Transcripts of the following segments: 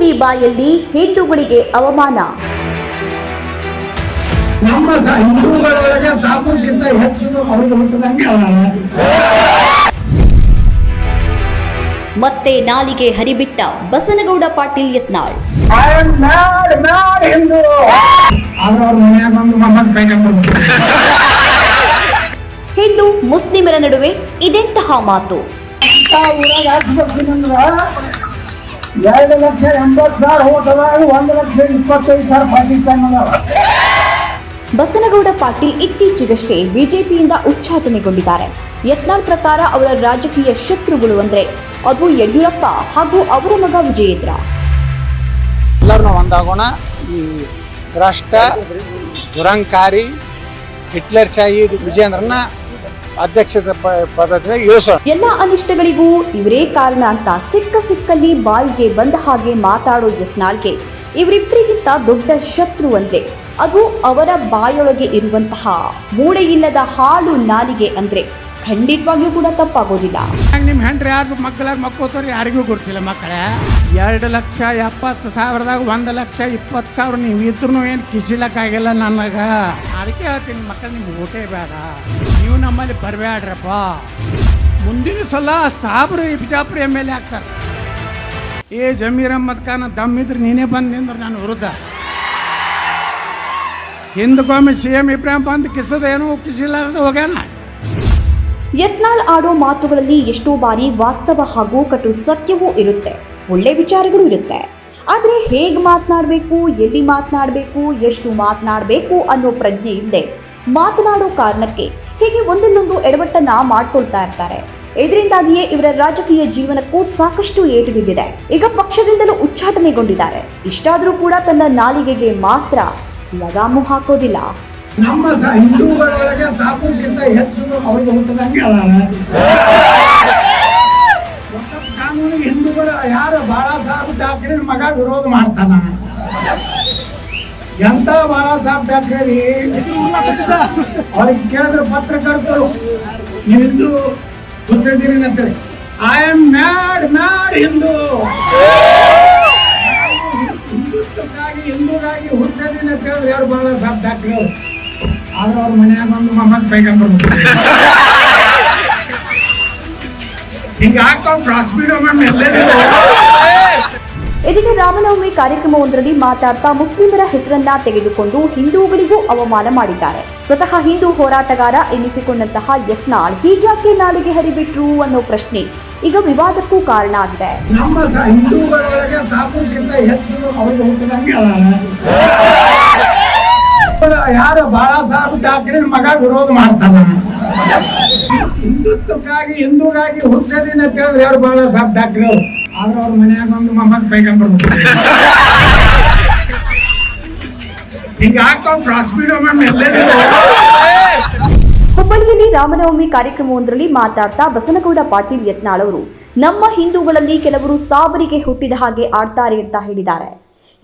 ಹುಲಿ ಬಾಯಲ್ಲಿ ಹಿಂದೂಗಳಿಗೆ ಅವಮಾನ. ನಮ್ಮ ಹಿಂದೂಗಳೊಳಗೆ ಹೆಚ್ಚು ಅವ್ರಿಗೆ ಹುಟ್ಟಿದಂಗೆ ಮತ್ತೆ ನಾಲಿಗೆ ಹರಿಬಿಟ್ಟ ಬಸನಗೌಡ ಪಾಟೀಲ್ ಯತ್ನಾಳ್. ಹಿಂದೂ ಮುಸ್ಲಿಮರ ನಡುವೆ ಇದೆಂತಹ ಮಾತು? ಎರಡು ಲಕ್ಷ ಎಂಬತ್ತು ಸಾವಿರ ಹೋಟದಾಗ ಒಂದು ಲಕ್ಷ ಇಪ್ಪತ್ತೈದು ಸಾವಿರ ಪಾಕಿಸ್ತಾನ ಬಸನಗೌಡ ಪಾಟೀಲ್ ಇತ್ತೀಚೆಗಷ್ಟೇ ಬಿಜೆಪಿಯಿಂದ ಉಚ್ಚಾಟನೆಗೊಂಡಿದ್ದಾರೆ. ಯತ್ನಾಳ್ ಪ್ರಕಾರ ಅವರ ರಾಜಕೀಯ ಶತ್ರುಗಳು ಅಂದ್ರೆ ಅದು ಯಡಿಯೂರಪ್ಪ ಹಾಗೂ ಅವರ ಮಗ ವಿಜಯೇಂದ್ರ. ಎಲ್ಲರನ್ನೂ ಒಂದಾಗೋಣ. ಈ ಭ್ರಷ್ಟ ದುರಂಕಾರಿ ಹಿಟ್ಲರ್ ಶಾಹಿ ವಿಜೇಂದ್ರನ ಅಧ್ಯಕ್ಷತೆ ಪದ್ಧತಿ ಎಲ್ಲ ಅನಿಷ್ಟಗಳಿಗೂ ಇವರೇ ಕಾರಣ ಅಂತ ಸಿಕ್ಕ ಸಿಕ್ಕಲ್ಲಿ ಬಾಯಿಗೆ ಬಂದ ಹಾಗೆ ಮಾತಾಡೋ ಯತ್ನಾಳ್ಗೆ ಇವರಿಬ್ಬರಿಗಿಂತ ದೊಡ್ಡ ಶತ್ರು ಅಂದ್ರೆ ಅದು ಅವರ ಬಾಯೊಳಗೆ ಇರುವಂತಹ ಮೂಳೆಯಿಲ್ಲದ ಹಾಲು ನಾಲಿಗೆ ಅಂದ್ರೆ ಖಂಡಿತವಾಗಿಯೂ ಕೂಡ ತಪ್ಪಾಗೋದಿಲ್ಲ. ನಿಮ್ಮ ಹೆಂಡ್ರಿ ಯಾರು ಮಕ್ಕಳಾಗ ಮಕ್ಕೋತಾರ ಯಾರಿಗೂ ಗೊತ್ತಿಲ್ಲ ಮಕ್ಕಳೇ. ಎರಡು ಲಕ್ಷ ಎಪ್ಪತ್ತು ಸಾವಿರದಾಗ ಒಂದು ಲಕ್ಷ ಇಪ್ಪತ್ತು ಸಾವಿರ ನೀವು ಇದ್ರೂ ಏನು ಕಿಸಿಲಕ್ಕಾಗಿಲ್ಲ ನನಗೆ. ಅದಕ್ಕೆ ಹೇಳ್ತೀನಿ ಮಕ್ಕಳ, ನಿಮ್ಗೆ ಊಟೇ ಬೇಡ. ನೀವು ನಮ್ಮಲ್ಲಿ ಬರಬೇಡ್ರಪ್ಪ ಮುಂದಿನ ಸಲ ಸಾಬ್ರು ಬಿಜಾಪುರ ಎಂ ಎಲ್ ಎ ಆಗ್ತಾರೆ. ಏ ಜಮೀರ್ ಅಹಮ್ಮದ್ ಖಾನ್ ದಮ್ ಇದ್ರೆ ನೀನೇ ಬಂದು ನಿಂದ್ರೆ ನಾನು ವಿರುದ್ಧ. ಹಿಂದಕ್ಕೊಮ್ಮೆ ಸಿ ಎಂ ಇಬ್ರಾಹಿಂ ಬಂದು ಕಿಸದೇನು ಕಿಸಿಲಾರ್ದು ಹೋಗ್ಯಾನ? ಯತ್ನಾಳ್ ಆಡೋ ಮಾತುಗಳಲ್ಲಿ ಎಷ್ಟೋ ಬಾರಿ ವಾಸ್ತವ ಹಾಗೂ ಕಟು ಸತ್ಯವೂ ಇರುತ್ತೆ. ಒಳ್ಳೆ ವಿಚಾರಗಳು ಇರುತ್ತೆ. ಆದರೆ ಹೇಗೆ ಮಾತನಾಡಬೇಕು, ಎಲ್ಲಿ ಮಾತನಾಡಬೇಕು, ಎಷ್ಟು ಮಾತನಾಡಬೇಕು ಅನ್ನೋ ಪ್ರಜ್ಞೆ ಇಲ್ಲದೆ ಮಾತನಾಡೋ ಕಾರಣಕ್ಕೆ ಹೀಗೆ ಒಂದನ್ನೊಂದು ಎಡವಟ್ಟನ್ನ ಮಾಡ್ಕೊಳ್ತಾ ಇರ್ತಾರೆ. ಇದರಿಂದಾಗಿಯೇ ಇವರ ರಾಜಕೀಯ ಜೀವನಕ್ಕೂ ಸಾಕಷ್ಟು ಏಟು ಬಿದ್ದಿದೆ. ಈಗ ಪಕ್ಷದಿಂದಲೂ ಉಚ್ಚಾಟನೆಗೊಂಡಿದ್ದಾರೆ. ಇಷ್ಟಾದರೂ ಕೂಡ ತನ್ನ ನಾಲಿಗೆಗೆ ಮಾತ್ರ ಲಗಾಮು ಹಾಕೋದಿಲ್ಲ. ನಮ್ಮ ಹಿಂದೂಗಳೊಳಗೆ ಸಾಬುಗಿಂತ ಹೆಚ್ಚು ಅವ್ರಿಗೆ ಹುಟ್ಟದಂಗೆ ಕಾನೂನು ಹಿಂದೂಗಳು ಯಾರು ಬಾಳ ಸಾಹೇಬ್ ಠಾಕ್ರೆ ಮಗ ವಿರೋಧ ಮಾಡ್ತಾನ. ಎಂತ ಬಾಳ ಸಾಹೇಬ್ ಠಾಕ್ರೆ ಅವ್ರಿಗೆ ಕೇಳಿದ್ರೆ ಪತ್ರಕರ್ತರು, ನೀವು ಹಿಂದೂ ಹುಚ್ಚಿದ್ದೀರಿ ಅಂತೇಳಿ I am mad mad Hindu. ಹಿಂದೂಗಾಗಿ ಹುಚ್ಚದಿನ ಅಂತ ಹೇಳಿದ್ರೆ ಯಾರು ಬಾಳ ಸಾಹೇಬ್ ಠಾಕ್ರೆ ಆದ್ರೆ ಅವ್ರ ಮನ್ಯಾಗ ಒಂದು ಪ್ರಾಸ್ಪೀಡೋ ಮ್ಯಾಮ್ ಇದೀಗ ರಾಮನವಮಿ ಕಾರ್ಯಕ್ರಮವೊಂದರಲ್ಲಿ ಮಾತಾಡ್ತಾ ಮುಸ್ಲಿಮರ ಹೆಸರನ್ನ ತೆಗೆದುಕೊಂಡು ಹಿಂದೂಗಳಿಗೂ ಅವಮಾನ ಮಾಡಿದ್ದಾರೆ. ಸ್ವತಃ ಹಿಂದೂ ಹೋರಾಟಗಾರ ಎನ್ನಿಸಿಕೊಂಡಂತಹ ಯತ್ನಾಳ್ ಹೀಗ್ಯಾಕೆ ನಾಲಿಗೆ ಹರಿಬಿಟ್ರು ಅನ್ನೋ ಪ್ರಶ್ನೆ ಈಗ ವಿವಾದಕ್ಕೂ ಕಾರಣ ಆಗಿದೆ. ನಮ್ಮ ಹಿಂದೂಗಳೊಳಗೆ ಹೆಚ್ಚು ಯಾರು ಬಾಳಾ ಸಾಹೇಬ್ ಠಾಕ್ರೆ ಮಗ ವಿರೋಧ ಮಾಡ್ತಾನ. ಹಿಂದುತ್ವಕ್ಕಾಗಿ, ಹಿಂದೂಗಾಗಿ ಹುಚ್ಚದಿನ ಅಂತ ಯಾರು ಬಾಳಾ ಸಾಹೇಬ್ ಠಾಕ್ರೆ ಆದ್ರೆ ಅವ್ರ ಮನೆಯಾಗ ಒಂದು ಮಮ್ಮಕ್ ಪೈಗಂಬರ್ ಹಿಂಗ ಹಾಕೊಂಡು ಪ್ರಾಸ್ಪೀಡ್ ಮ್ಯಾಮ್ ಎಲ್ಲೇನಿದೆ ಹುಬ್ಬಳ್ಳಿಯಲ್ಲಿ ರಾಮನವಮಿ ಕಾರ್ಯಕ್ರಮವೊಂದರಲ್ಲಿ ಮಾತಾಡ್ತಾ ಬಸನಗೌಡ ಪಾಟೀಲ್ ಯತ್ನಾಳ್ ಅವರು, ನಮ್ಮ ಹಿಂದೂಗಳಲ್ಲಿ ಕೆಲವರು ಸಾಬರಿಗೆ ಹುಟ್ಟಿದ ಹಾಗೆ ಆಡ್ತಾರೆ ಅಂತ ಹೇಳಿದ್ದಾರೆ.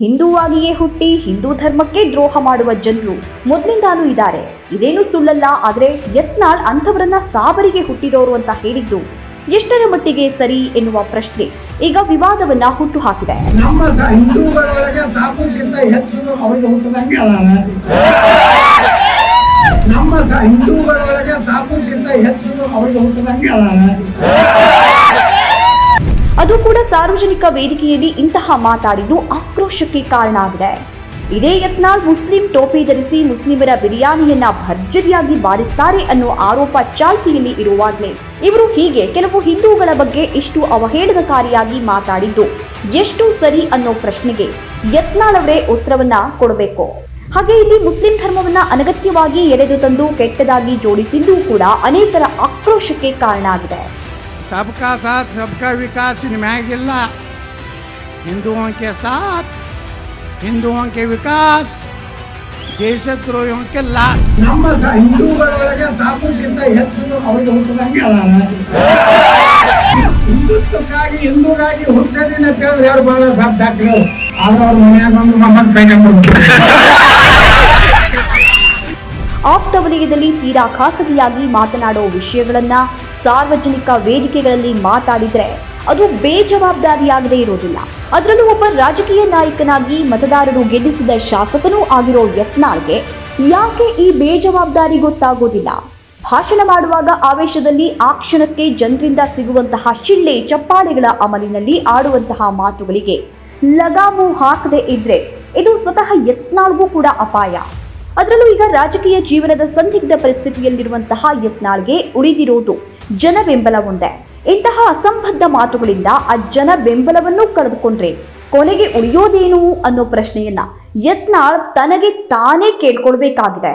ಹಿಂದೂವಾಗಿಯೇ ಹುಟ್ಟಿ ಹಿಂದೂ ಧರ್ಮಕ್ಕೆ ದ್ರೋಹ ಮಾಡುವ ಜನರು ಮೊದಲಿಂದಾನೂ ಇದ್ದಾರೆ. ಇದೇನು ಸುಳ್ಳಲ್ಲ, ಆದರೆ ಯತ್ನಾಳ್ ಅಂಥವರನ್ನ ಸಾಬರಿಗೆ ಹುಟ್ಟಿದವರು ಅಂತ ಹೇಳಿದ್ದು ಎಷ್ಟರ ಮಟ್ಟಿಗೆ ಸರಿ ಎನ್ನುವ ಪ್ರಶ್ನೆ ಈಗ ವಿವಾದವನ್ನ ಹುಟ್ಟುಹಾಕಿದೆ. ನಮ್ಮ ಸ- ಹಿಂದೂಗಳೊಳಗೆ ಹೆಚ್ಚು ಅವರಿಗೆ ಹುಟ್ಟದಂಗೆ ನಮ್ಮ ಹಿಂದೂಗಳೊಳಗೆ ಹೆಚ್ಚು ಅವರಿಗೆ ಹುಟ್ಟಿದಂಗೆ ಅದು ಕೂಡ ಸಾರ್ವಜನಿಕ ವೇದಿಕೆಯಲ್ಲಿ ಇಂತಹ ಮಾತಾಡಿದ್ದು ಆಕ್ರೋಶಕ್ಕೆ ಕಾರಣ ಆಗಿದೆ. ಇದೇ ಯತ್ನಾಳ್ ಮುಸ್ಲಿಂ ಟೋಪಿ ಧರಿಸಿ ಮುಸ್ಲಿಮರ ಬಿರಿಯಾನಿಯನ್ನ ಭರ್ಜರಿಯಾಗಿ ಬಾರಿಸ್ತಾರೆ ಅನ್ನೋ ಆರೋಪ ಚಾಲ್ತಿಯಲ್ಲಿ ಇರುವಾಗಲೇ ಇವರು ಹೀಗೆ ಕೆಲವು ಹಿಂದೂಗಳ ಬಗ್ಗೆ ಇಷ್ಟು ಅವಹೇಳನಕಾರಿಯಾಗಿ ಮಾತಾಡಿದ್ದು ಎಷ್ಟು ಸರಿ ಅನ್ನೋ ಪ್ರಶ್ನೆಗೆ ಯತ್ನಾಳ್ ಅವರೇ ಉತ್ತರವನ್ನ ಕೊಡಬೇಕು. ಹಾಗೆ ಇಲ್ಲಿ ಮುಸ್ಲಿಂ ಧರ್ಮವನ್ನ ಅನಗತ್ಯವಾಗಿ ಎಳೆದು ತಂದು ಕೆಟ್ಟದಾಗಿ ಜೋಡಿಸಿದ್ದು ಕೂಡ ಅನೇಕರ ಆಕ್ರೋಶಕ್ಕೆ ಕಾರಣ ಆಗಿದೆ. ಸಬ್ಕಾ साथ ಸಬ್ಕಾ ವಿಕಾಸ್ ಮ್ಯಾಗಿಲ್ಲ. ಹಿಂದುವಂ ಕೆ ಸಾಥ್ ಹಿಂದುವಂ ವಿಕಾಸ್ ದೇಶದ್ರೋಹಿಯಂ ಕೆ ಲಾತ್ ನಮ್ಮ ಹಿಂದೂಗಳೊಳಗೆ ಸಾಪಕ್ಕಿಂತ ಹೆಚ್ಚು ಅವರಿಗೆ ಹುಟ್ಟಿದಂಗೆ ಹಿಂದುತ್ವಕ್ಕಾಗಿ, ಹಿಂದೂಗಾಗಿ ಹುಚ್ಚದಿನ ಅಂತ ಹೇಳಿದ್ರೆ ಯಾರು ಬಹಳ ಸಾಥ್ ಡಾಕ್ಟ್ರು ಆದ್ರೆ ಅವ್ರ ಮನೆಯಾಗ ಒಂದು ಮೊಮ್ಮಗ ಕೈ ಆಪ್ತ ವಲಯದಲ್ಲಿ ತೀರಾ ಖಾಸಗಿಯಾಗಿ ಮಾತನಾಡೋ ವಿಷಯಗಳನ್ನ ಸಾರ್ವಜನಿಕ ವೇದಿಕೆಗಳಲ್ಲಿ ಮಾತಾಡಿದ್ರೆ ಅದು ಬೇಜವಾಬ್ದಾರಿಯಾಗದೇ ಇರೋದಿಲ್ಲ. ಅದರಲ್ಲೂ ಒಬ್ಬ ರಾಜಕೀಯ ನಾಯಕನಾಗಿ ಮತದಾರರು ಗೆಲ್ಲಿಸಿದ ಶಾಸಕನೂ ಆಗಿರೋ ಯತ್ನಾಳ್ಗೆ ಯಾಕೆ ಈ ಬೇಜವಾಬ್ದಾರಿ ಗೊತ್ತಾಗೋದಿಲ್ಲ? ಭಾಷಣ ಮಾಡುವಾಗ ಆವೇಶದಲ್ಲಿ ಆ ಕ್ಷಣಕ್ಕೆ ಜನರಿಂದ ಸಿಗುವಂತಹ ಶಿಳ್ಳೆ, ಚಪ್ಪಾಳೆಗಳ ಅಮಲಿನಲ್ಲಿ ಆಡುವಂತಹ ಮಾತುಗಳಿಗೆ ಲಗಾಮು ಹಾಕದೇ ಇದ್ರೆ ಇದು ಸ್ವತಃ ಯತ್ನಾಳ್ಗೂ ಕೂಡ ಅಪಾಯ. ಅದರಲ್ಲೂ ಈಗ ರಾಜಕೀಯ ಜೀವನದ ಸಂದಿಗ್ಧ ಪರಿಸ್ಥಿತಿಯಲ್ಲಿರುವಂತಹ ಯತ್ನಾಳ್ಗೆ ಉಳಿದಿರುವುದು ಜನ ಬೆಂಬಲ ಒಂದೇ ಇಂತಹ ಅಸಂಬದ್ಧ ಮಾತುಗಳಿಂದ ಆ ಜನ ಬೆಂಬಲವನ್ನು ಕಳೆದುಕೊಂಡ್ರೆ ಕೊನೆಗೆ ಉಳಿಯೋದೇನು ಅನ್ನೋ ಪ್ರಶ್ನೆಯನ್ನ ಯತ್ನಾಳ್ ತನಗೆ ತಾನೇ ಕೇಳ್ಕೊಳ್ಬೇಕಾಗಿದೆ.